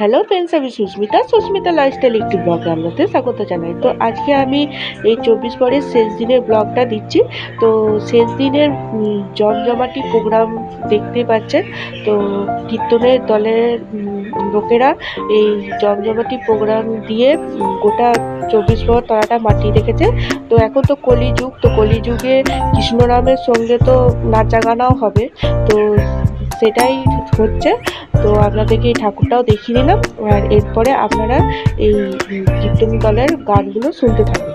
Hello friends আমি Susmita. Susmita lifestyle একটি ব্লগে আপনাদের স্বাগত জানাই। তো আজকে আমি এই চব্বিশ পরের শেষ দিনের ব্লগটা দিচ্ছি। তো শেষ দিনের জমজমাটি প্রোগ্রাম দেখতে পাচ্ছেন। তো কীর্তনের দলের লোকেরা এই জমজমাটি প্রোগ্রাম দিয়ে গোটা চব্বিশ পর তলাটা মাটিয়ে রেখেছে। তো এখন তো কলিযুগ, তো কলিযুগে কৃষ্ণরামের সঙ্গে তো নাচা গানাও হবে। তো সেটাই হচ্ছে। তো আপনাদেরকে এই ঠাকুরটাও দেখিয়ে দিলাম। আর এরপরে আপনারা এই কীর্তন দলের গানগুলো শুনতে থাকুন।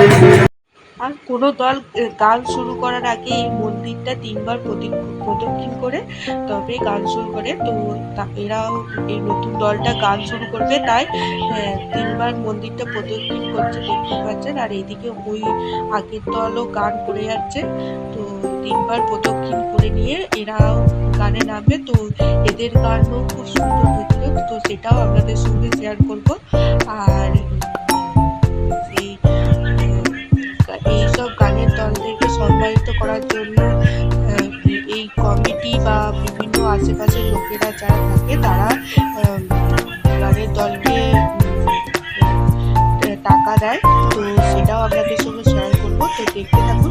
কোনো দল গান শুরু করার আগে এই মন্দিরটা তিনবার প্রদক্ষি- প্রদক্ষিণ করে তবে গান শুরু করে। তো এরাও এই নতুন দলটা গান শুরু করবে, তাই তিনবার মন্দিরটা প্রদক্ষিণ করছে, দেখতে পাচ্ছেন। আর এইদিকে ওই আগের দলও গান করে যাচ্ছে। তো তিনবার প্রদক্ষিণ করে নিয়ে এরাও গানে নামবে। তো এদের গানও খুব সুন্দর হয়েছিল। তো সেটাও আপনাদের সঙ্গে শেয়ার করব। উম, টাকা দেয় তো সেটাও আপনাদের সঙ্গে শেয়ার করব। তো দেখতে থাকুন।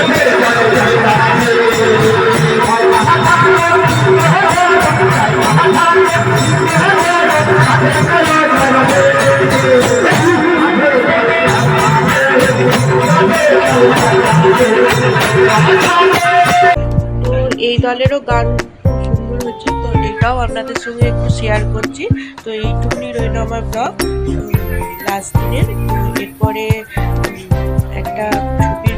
জলেরও গান সুন্দর হচ্ছে। তো এটাও আপনাদের সঙ্গে একটু শেয়ার করছি। তো এইটুকুনি রইল আমার ব্লগ লাস্ট দিনের। এরপরে একটা ছবি